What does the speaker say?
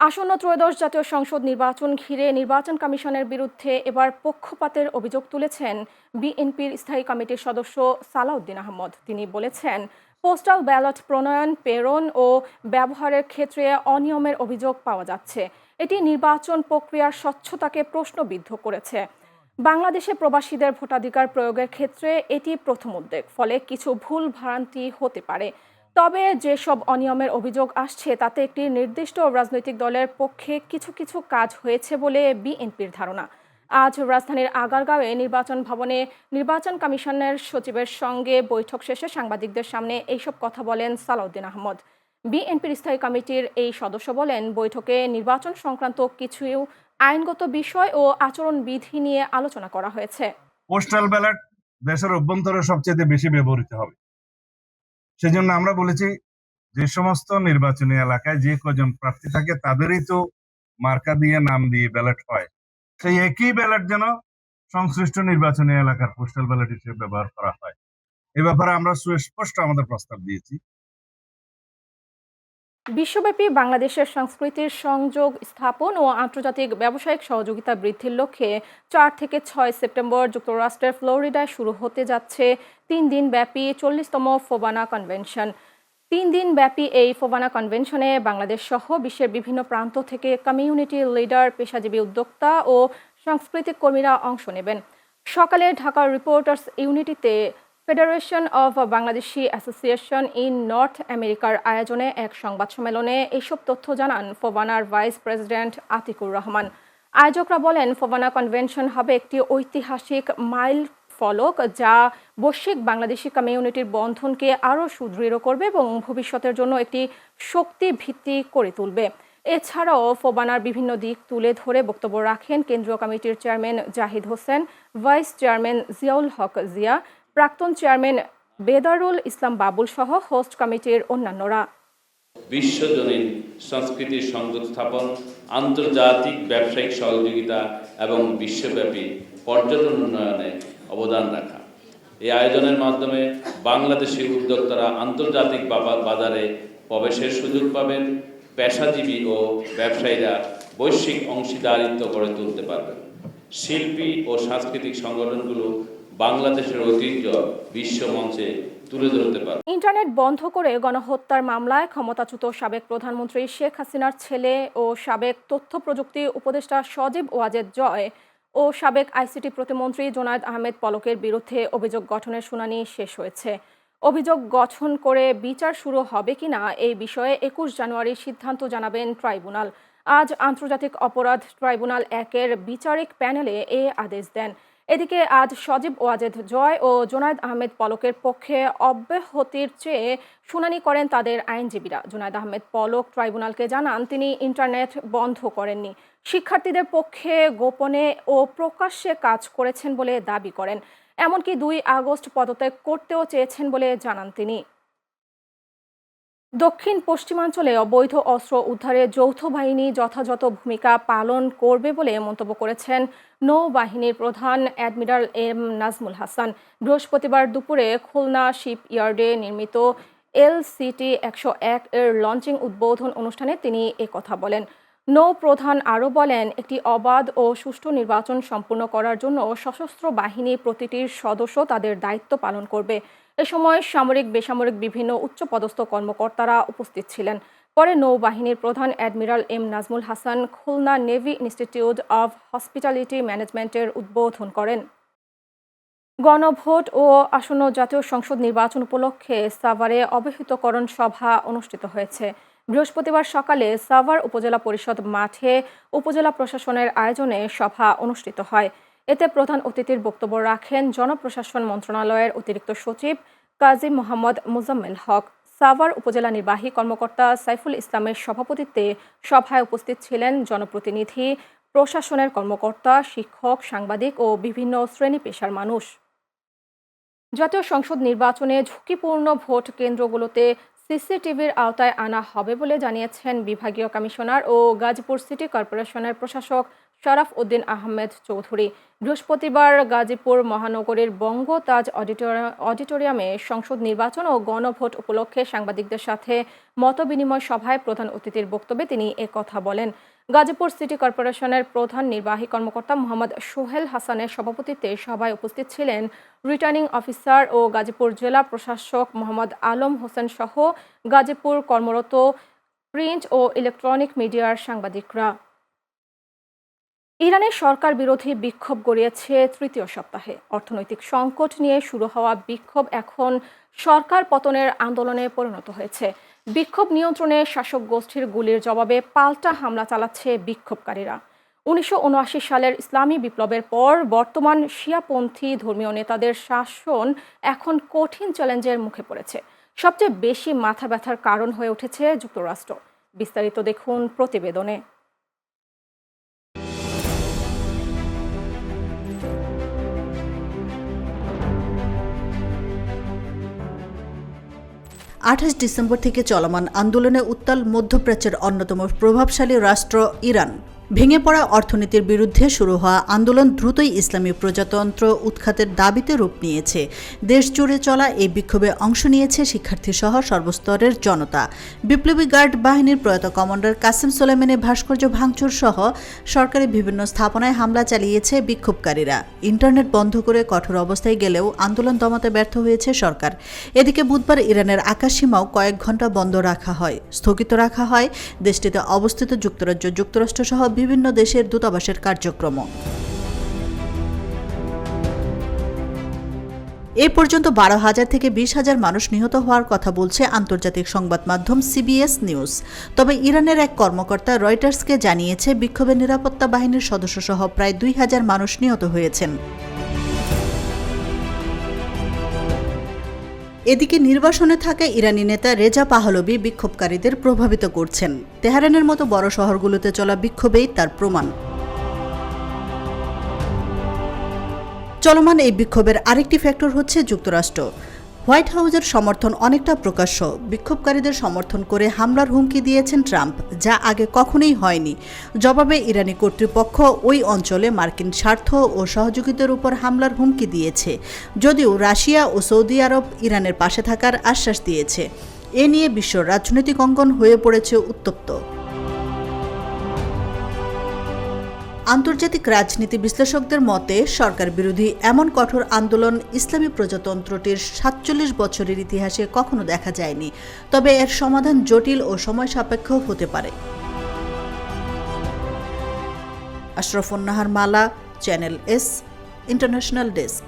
আসন্ন ত্রয়োদশ জাতীয় সংসদ নির্বাচন ঘিরে নির্বাচন কমিশনের বিরুদ্ধে এবার পক্ষপাতের অভিযোগ তুলেছেন বিএনপির স্থায়ী কমিটির সদস্য সালাউদ্দিন আহমদ। তিনি বলেছেন, পোস্টাল ব্যালট প্রণয়ন, প্রেরণ ও ব্যবহারের ক্ষেত্রে অনিয়মের অভিযোগ পাওয়া যাচ্ছে। এটি নির্বাচন প্রক্রিয়ার স্বচ্ছতাকে প্রশ্নবিদ্ধ করেছে। বাংলাদেশে প্রবাসীদের ভোটাধিকার প্রয়োগের ক্ষেত্রে এটি প্রথম উদ্যোগ ফলে কিছু ভুল ভ্রান্তি হতে পারে। তবে যেসব অনিয়মের অভিযোগ আসছে, তাতে একটি নির্দিষ্ট রাজনৈতিক দলের পক্ষে কিছু কিছু কাজ হয়েছে বলে বিএনপির ধারণা। আজ রাজধানীর আগারগাঁওয়ে নির্বাচন ভবনে নির্বাচন কমিশনের সচিবের সঙ্গে বৈঠক শেষে সাংবাদিকদের সামনে এইসব কথা বলেন সালাউদ্দিন আহমদ। বিএনপির স্থায়ী কমিটির এই সদস্য বলেন, বৈঠকে নির্বাচন সংক্রান্ত কিছু আইনগত বিষয় ও আচরণবিধি নিয়ে আলোচনা করা হয়েছে। পোস্টাল ব্যালট দেশের অভ্যন্তরে সবচেয়ে বেশি ব্যবহৃত হবে। সেজন্য আমরা বলেছি যে সমস্ত নির্বাচনী এলাকায় যে কজন প্রার্থী থাকে তাদেরই তো মার্কা দিয়ে নাম দিয়ে ব্যালট হয়। সেই একই ব্যালট যেন সংশ্লিষ্ট নির্বাচনী এলাকার পোস্টাল ব্যালট হিসেবে ব্যবহার করা হয়। এ ব্যাপারে আমরা সুস্পষ্ট আমাদের প্রস্তাব দিয়েছি। বিশ্বব্যাপী বাংলাদেশের সংস্কৃতির সংযোগ স্থাপন ও আন্তর্জাতিক ব্যবসায়িক সহযোগিতা বৃদ্ধির লক্ষ্যে চার থেকে ছয় সেপ্টেম্বর যুক্তরাষ্ট্রের ফ্লোরিডায় শুরু হতে যাচ্ছে তিন দিন ব্যাপী চল্লিশতম ফোবানা কনভেনশন। তিন দিন ব্যাপী এই ফোবানা কনভেনশনে বাংলাদেশ সহ বিশ্বের বিভিন্ন প্রান্ত থেকে কমিউনিটি লিডার, পেশাজীবী উদ্যোক্তা ও সাংস্কৃতিক কর্মীরা অংশ নেবেন। সকালে ঢাকার রিপোর্টার্স ইউনিটিতে federation of Bangladeshi association in north আমেরিকার আয়োজনে এক সংবাদ সম্মেলনে এইসব তথ্য জানান ফোবানার ভাইস প্রেসিডেন্ট আতিকুর রহমান। আয়োজকরা বলেন, ফোবানা কনভেনশন হবে একটি ঐতিহাসিক মাইল ফলক যা বৈশ্বিক বাংলাদেশি কমিউনিটির বন্ধনকে আরও সুদৃঢ় করবে এবং ভবিষ্যতের জন্য একটি শক্তি ভিত্তি করে তুলবে। এছাড়াও ফোবানার বিভিন্ন দিক তুলে ধরে বক্তব্য রাখেন কেন্দ্রীয় কমিটির chairman Zahid Hossain, vice chairman Ziaul Haque Zia প্রাক্তন চেয়ারম্যান বেদারুল ইসলাম বাবুল সহ হোস্ট কমিটির অন্যান্যরা। বিশ্বজনীন সংস্কৃতির সংযোগ স্থাপন, আন্তর্জাতিক ব্যবসায়িক সহযোগিতা এবং বিশ্বব্যাপী পর্যটন উন্নয়নে অবদান রাখা। এই আয়োজনের মাধ্যমে বাংলাদেশি উদ্যোক্তারা আন্তর্জাতিক বাজারে প্রবেশের সুযোগ পাবেন, পেশাজীবী ও ব্যবসায়ীরা বৈশ্বিক অংশীদারিত্ব গড়ে তুলতে পারবেন। শিল্পী ও সাংস্কৃতিক সংগঠনগুলো বাংলাদেশের ঐতিহ্য বিশ্ব মঞ্চে ইন্টারনেট বন্ধ করে গণহত্যার মামলায় ক্ষমতাচ্যুত সাবেক প্রধানমন্ত্রী শেখ হাসিনার ছেলে ও সাবেক তথ্য প্রযুক্তি উপদেষ্টা সজীব ওয়াজেদ জয় ও সাবেক আইসিটি প্রতিমন্ত্রী জোনায়েদ আহমেদ পলকের বিরুদ্ধে অভিযোগ গঠনের শুনানি শেষ হয়েছে। অভিযোগ গঠন করে বিচার শুরু হবে কিনা এই বিষয়ে একুশ জানুয়ারি সিদ্ধান্ত জানাবেন ট্রাইব্যুনাল। আজ আন্তর্জাতিক অপরাধ ট্রাইব্যুনাল একের বিচারিক প্যানেলে এ আদেশ দেন। এদিকে আজ সজীব ওয়াজেদ জয় ও জোনায়দ আহমেদ পলকের পক্ষে অব্যাহতির চেয়ে শুনানি করেন তাদের আইনজীবীরা। জোনায়দ আহমেদ পলক ট্রাইব্যুনালকে জানান, তিনি ইন্টারনেট বন্ধ করেননি। শিক্ষার্থীদের পক্ষে গোপনে ও প্রকাশ্যে কাজ করেছেন বলে দাবি করেন। এমনকি দুই আগস্ট পদত্যাগ করতেও চেয়েছেন বলে জানান তিনি। দক্ষিণ পশ্চিমাঞ্চলে অবৈধ অস্ত্র উদ্ধারে যৌথ বাহিনী যথাযথ ভূমিকা পালন করবে বলে মন্তব্য করেছেন নৌবাহিনীর প্রধান অ্যাডমিরাল এম নাজমুল হাসান। বৃহস্পতিবার দুপুরে খুলনা শিপ ইয়ার্ডে নির্মিত এলসিটি একশো এক এর লঞ্চিং উদ্বোধন অনুষ্ঠানে তিনি কথা বলেন। নৌ প্রধান আরও বলেন, একটি অবাধ ও সুষ্ঠু নির্বাচন সম্পূর্ণ করার জন্য সশস্ত্র বাহিনী প্রতিটির সদস্য তাদের দায়িত্ব পালন করবে। এ সময় সামরিক, বেসামরিক বিভিন্ন উচ্চপদস্থ কর্মকর্তারা উপস্থিত ছিলেন। পরে নৌবাহিনীর প্রধান admiral M Nazmul Hasan Khulna navy institute of hospitality ম্যানেজমেন্টের উদ্বোধন করেন। গণভোট ও আসন্ন জাতীয় সংসদ নির্বাচন উপলক্ষে সাভারে অবহিতকরণ সভা অনুষ্ঠিত হয়েছে। বৃহস্পতিবার সকালে সাভার উপজেলা পরিষদ মাঠে উপজেলা প্রশাসনের আয়োজনে সভা অনুষ্ঠিত হয়। এতে প্রধান অতিথির বক্তব্য রাখেন জনপ্রশাসন মন্ত্রণালয়ের অতিরিক্ত সচিব কাজী মোহাম্মদ মুজাম্মেল হক। সাভার উপজেলা নির্বাহী কর্মকর্তা সাইফুল ইসলামের সভাপতিত্বে সভায় উপস্থিত ছিলেন জনপ্রতিনিধি, প্রশাসনের কর্মকর্তা, শিক্ষক, সাংবাদিক ও বিভিন্ন শ্রেণি পেশার মানুষ। জাতীয় সংসদ নির্বাচনে ঝুঁকিপূর্ণ ভোট কেন্দ্রগুলোতে সিসিটিভির আওতায় আনা হবে বলে জানিয়েছেন বিভাগীয় কমিশনার ও গাজীপুর সিটি কর্পোরেশনের প্রশাসক শরাফ উদ্দিন আহমেদ চৌধুরী। বৃহস্পতিবার গাজীপুর মহানগরীর বঙ্গতাজ অডিটোরিয়া- অডিটোরিয়ামে সংসদ নির্বাচন ও গণভোট উপলক্ষে সাংবাদিকদের সাথে মতবিনিময় সভায় প্রধান অতিথির বক্তব্যে তিনি কথা বলেন। গাজীপুর সিটি কর্পোরেশনের প্রধান নির্বাহী কর্মকর্তা মোহাম্মদ সোহেল হাসানের সভাপতিত্বে সভায় উপস্থিত ছিলেন রিটার্নিং অফিসার ও গাজীপুর জেলা প্রশাসক মোহাম্মদ আলম হোসেন সহ গাজীপুর কর্মরত প্রিন্ট ও ইলেকট্রনিক মিডিয়ার সাংবাদিকরা। ইরানের সরকার বিরোধী বিক্ষোভ গড়িয়েছে তৃতীয় সপ্তাহে। অর্থনৈতিক সংকট নিয়ে শুরু হওয়া বিক্ষোভ এখন সরকার পতনের আন্দোলনে পরিণত হয়েছে। বিক্ষোভ নিয়ন্ত্রণে শাসক গোষ্ঠীর গুলির জবাবে পাল্টা হামলা চালাচ্ছে বিক্ষোভকারীরা। উনিশশো উনআশি সালের ইসলামী বিপ্লবের পর বর্তমান শিয়াপন্থী ধর্মীয় নেতাদের শাসন এখন কঠিন চ্যালেঞ্জের মুখে পড়েছে। সবচেয়ে বেশি মাথা ব্যথার কারণ হয়ে উঠেছে যুক্তরাষ্ট্র। বিস্তারিত দেখুন প্রতিবেদনে। আঠাশ ডিসেম্বর থেকে চলমান আন্দোলনে উত্তাল মধ্যপ্রাচ্যের অন্যতম প্রভাবশালী রাষ্ট্র ইরান। ভেঙে পড়া অর্থনীতির বিরুদ্ধে শুরু হওয়া আন্দোলন দ্রুতই ইসলামী প্রজাতন্ত্র উৎখাতের দাবিতে রূপ নিয়েছে। দেশ জুড়ে চলা এই বিক্ষোভে অংশ নিয়েছে শিক্ষার্থীসহ সর্বস্তরের জনতা। বিপ্লবী গার্ড বাহিনীর প্রয়াত কমান্ডার কাসিম সোলেমানের ভাস্কর্য ভাঙচুর সহ সরকারি বিভিন্ন স্থাপনায় হামলা চালিয়েছে বিক্ষোভকারীরা। ইন্টারনেট বন্ধ করে কঠোর অবস্থায় গেলেও আন্দোলন দমাতে ব্যর্থ হয়েছে সরকার। এদিকে বুধবার ইরানের আকাশসীমাও কয়েক ঘণ্টা বন্ধ রাখা হয়, স্থগিত রাখা হয়। দেশটিতে অবস্থিত যুক্তরাজ্য যুক্তরাষ্ট্র সহ বিভিন্ন দেশের দূতাবাসের কার্যক্রম। এ পর্যন্ত বারো হাজার থেকে বিশ হাজার মানুষ নিহত হওয়ার কথা বলছে আন্তর্জাতিক সংবাদ মাধ্যম সিবিএস নিউজ। তবে ইরানের এক কর্মকর্তা রয়টার্সকে জানিয়েছে বিক্ষোভের নিরাপত্তা বাহিনীর সদস্যসহ প্রায় দুই হাজার মানুষ নিহত হয়েছেন। এদিকে নির্বাসনে থাকা ইরানি নেতা রেজা পাহলবি বিক্ষোভকারীদের প্রভাবিত করছেন। তেহরানের মতো বড় শহরগুলোতে চলা বিক্ষোভেই তার প্রমাণ। চলমান এই বিক্ষোভের আরেকটি ফ্যাক্টর হচ্ছে যুক্তরাষ্ট্র। হোয়াইট হাউজের সমর্থন অনেকটা প্রকাশ্য। বিক্ষোভকারীদের সমর্থন করে হামলার হুমকি দিয়েছেন ট্রাম্প, যা আগে কখনোই হয়নি। জবাবে ইরানি কর্তৃপক্ষ ওই অঞ্চলে মার্কিন স্বার্থ ও সহযোগিতার উপর হামলার হুমকি দিয়েছে, যদিও রাশিয়া ও সৌদি আরব ইরানের পাশে থাকার আশ্বাস দিয়েছে। এ নিয়ে বিশ্ব রাজনৈতিক অঙ্গন হয়ে পড়েছে উত্তপ্ত। আন্তর্জাতিক রাজনীতি বিশ্লেষকদের মতে, সরকার বিরোধী এমন কঠোর আন্দোলন ইসলামী প্রজাতন্ত্রটির সাতচল্লিশ বছরের ইতিহাসে কখনো দেখা যায়নি। তবে এর সমাধান জটিল ও সময় সাপেক্ষ হতে পারে। Ashrafunnahar Mala, channel S, international desk.